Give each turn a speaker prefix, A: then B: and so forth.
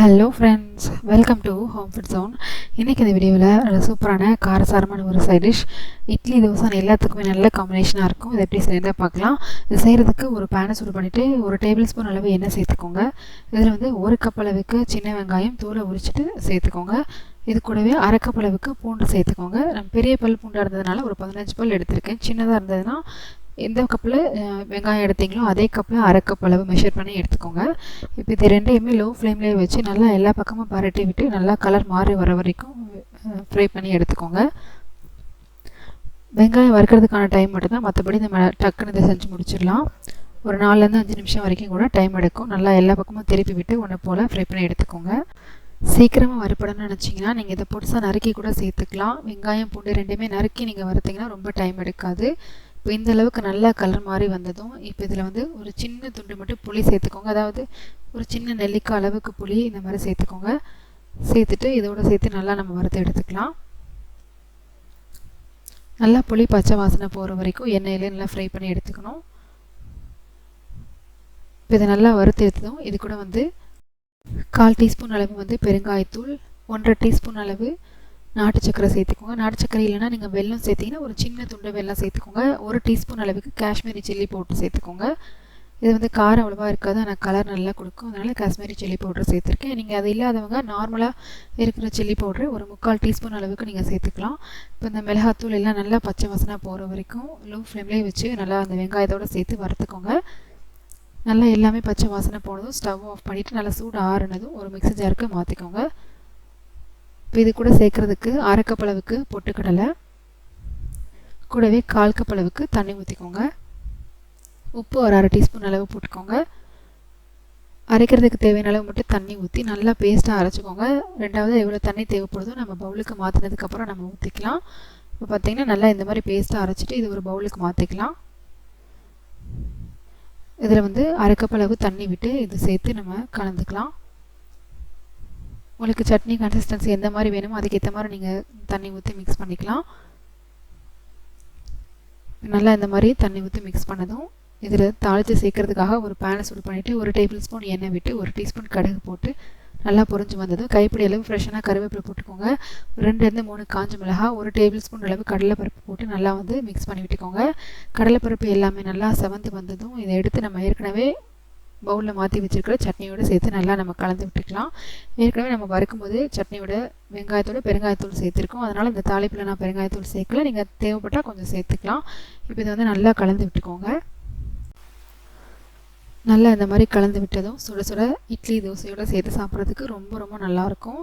A: Hello friends welcome to home food zone இன்றைக்கி இந்த வீடியோவில் சூப்பரான காரசாரமான ஒரு சைட் டிஷ் இட்லி தோசை எல்லாத்துக்குமே நல்ல காம்பினேஷனாக இருக்கும். இதை எப்படி செய்யறதை பார்க்கலாம். இது செய்கிறதுக்கு ஒரு பேனை சூடு பண்ணிவிட்டு ஒரு டேபிள் ஸ்பூன் அளவு எண்ணெய் சேர்த்துக்கோங்க. இதில் வந்து ஒரு கப் அளவுக்கு சின்ன வெங்காயம் தூளை உரிச்சிட்டு சேர்த்துக்கோங்க. இது கூடவே அரை அளவுக்கு பூண்டு சேர்த்துக்கோங்க. நம்ம பெரிய பல் பூண்டாக இருந்ததுனால ஒரு பதினஞ்சு பல் எடுத்திருக்கேன். சின்னதாக இருந்ததுன்னா எந்த கப்பில் வெங்காயம் எடுத்தீங்களோ அதே கப்பில் அரை கப் அளவு மெஷர் பண்ணி எடுத்துக்கோங்க. இப்போ இது ரெண்டையுமே லோ ஃப்ளேம்லேயே வச்சு நல்லா எல்லா பக்கமும் பரட்டி விட்டு நல்லா கலர் மாறி வர வரைக்கும் ஃப்ரை பண்ணி எடுத்துக்கோங்க. வெங்காயம் வறுக்கிறதுக்கான டைம் மட்டும்தான். மற்றபடி நம்ம டக்குன்னு இதை செஞ்சு முடிச்சிடலாம். ஒரு நாலுலேருந்து அஞ்சு நிமிஷம் வரைக்கும் கூட டைம் எடுக்கும். நல்லா எல்லா பக்கமும் திருப்பி விட்டு ஒன்று போல் ஃப்ரை பண்ணி எடுத்துக்கோங்க. சீக்கிரமாக வறுப்படணும்னு நினச்சிங்கன்னா நீங்கள் இதை பொடிசாக நறுக்கி கூட சேர்த்துக்கலாம். வெங்காயம் பூண்டு ரெண்டுமே நறுக்கி நீங்கள் வறுத்தீங்கன்னா ரொம்ப டைம் எடுக்காது. இப்போ இந்த அளவுக்கு நல்லா கலர் மாதிரி வந்ததும் இப்போ இதில் வந்து ஒரு சின்ன துண்டு மட்டும் புளி சேர்த்துக்கோங்க. அதாவது ஒரு சின்ன நெல்லிக்காய் அளவுக்கு புளி இந்த மாதிரி சேர்த்துக்கோங்க. சேர்த்துட்டு இதோட சேர்த்து நல்லா நம்ம வறுத்து எடுத்துக்கலாம். நல்லா புளி பச்சை வாசனை போகிற வரைக்கும் எண்ணெயில் நல்லா ஃப்ரை பண்ணி எடுத்துக்கணும். இப்போ இதை நல்லா வறுத்து எடுத்ததும் இது கூட வந்து கால் டீஸ்பூன் அளவு வந்து பெருங்காயத்தூள் ஒன்றரை டீஸ்பூன் அளவு நாட்டு சக்கரை சேர்த்துக்கோங்க. நாட்டு சக்கரை இல்லைனா நீங்கள் வெல்லம் சேர்த்திங்கன்னா ஒரு சின்ன துண்டு வெல்லம் சேர்த்துக்கோங்க. ஒரு டீஸ்பூன் அளவுக்கு காஷ்மீரி சில்லி பவுட்ரு சேர்த்துக்கோங்க. இது வந்து காரம் அவ்வளோவா இருக்காது. ஆனால் கலர் நல்லா கொடுக்கும். அதனால் காஷ்மீரி சில்லி பவுட்ரு சேர்த்துருக்கேன். நீங்கள் அது இல்லாதவங்க நார்மலாக இருக்கிற சில்லி பவுட்ரு ஒரு முக்கால் டீஸ்பூன் அளவுக்கு நீங்கள் சேர்த்துக்கலாம். இப்போ இந்த மிளகாத்தூள் எல்லாம் நல்லா பச்சை வாசனை போகிற வரைக்கும் லோ ஃப்ளேம்லேயே வச்சு நல்லா அந்த வெங்காயத்தோடு சேர்த்து வறுத்துக்கோங்க. நல்லா எல்லாமே பச்சை வாசனை போனதும் ஸ்டவ் ஆஃப் பண்ணிவிட்டு நல்லா சூடு ஆறுனதும் ஒரு மிக்ஸி ஜாருக்கு மாற்றிக்கோங்க இது கூட சேர்க்குறதுக்கு அரைக்கப்பளவுக்கு பொட்டுக்கடலை கூடவே கால் கப்பளவுக்கு தண்ணி ஊற்றிக்கோங்க உப்பு ஒரு அரை டீஸ்பூன் அளவு போட்டுக்கோங்க. அரைக்கிறதுக்கு தேவையான அளவு மட்டும் தண்ணி ஊற்றி நல்லா பேஸ்ட்டாக அரைச்சிக்கோங்க. ரெண்டாவது எவ்வளோ தண்ணி தேவைப்படுதோ நம்ம பவுலுக்கு மாற்றினதுக்கப்புறம் நம்ம ஊற்றிக்கலாம் இப்போ பார்த்திங்கன்னா நல்லா இந்த மாதிரி பேஸ்ட்டாக அரைச்சிட்டு இது ஒரு பவுலுக்கு மாற்றிக்கலாம் இதில் வந்து அரைக்கப்பளவு தண்ணி விட்டு இது சேர்த்து நம்ம கலந்துக்கலாம். உங்களுக்கு சட்னி கன்சிஸ்டன்சி எந்த மாதிரி வேணுமோ அதுக்கேற்ற மாதிரி நீங்கள் தண்ணி ஊற்றி மிக்ஸ் பண்ணிக்கலாம். நல்லா இந்த மாதிரி தண்ணி ஊற்றி மிக்ஸ் பண்ணதும் இதில் தாளித்து சேர்க்கறதுக்காக ஒரு பேனை சூடு பண்ணிவிட்டு ஒரு டேபிள் ஸ்பூன் எண்ணெய் விட்டு ஒரு டீஸ்பூன் கடுகு போட்டு நல்லா பொறிஞ்சு வந்ததும் கைப்பிடி அளவு ஃப்ரெஷ்ஷாக கருவேப்பிலை போட்டுக்கோங்க. ரெண்டுலேருந்து மூணு காஞ்ச மிளகா ஒரு டேபிள் ஸ்பூன் அளவு கடலைப்பருப்பு போட்டு நல்லா வந்து மிக்ஸ் பண்ணி விட்டுக்கோங்க. கடலைப்பருப்பு எல்லாமே நல்லா செவந்து வந்ததும் இதை எடுத்து நம்ம ஏற்கனவே பவுலில் மாற்றி வச்சுருக்கிற சட்னியோடு சேர்த்து நல்லா நம்ம கலந்து விட்டுக்கலாம். ஏற்கனவே நம்ம வறுக்கும்போது சட்னியோட வெங்காயத்தோட பெருங்காயத்தூள் சேர்த்துருக்கோம். அதனால் இந்த தாளிப்பில் நான் பெருங்காயத்தூள் சேர்க்கல. நீங்கள் தேவைப்பட்டால் கொஞ்சம் சேர்த்துக்கலாம். இப்போ இதை வந்து நல்லா கலந்து விட்டுக்கோங்க. நல்லா இந்த மாதிரி கலந்து விட்டதும் சுட சுட இட்லி தோசையோடு சேர்த்து சாப்பிட்றதுக்கு ரொம்ப ரொம்ப நல்லாயிருக்கும்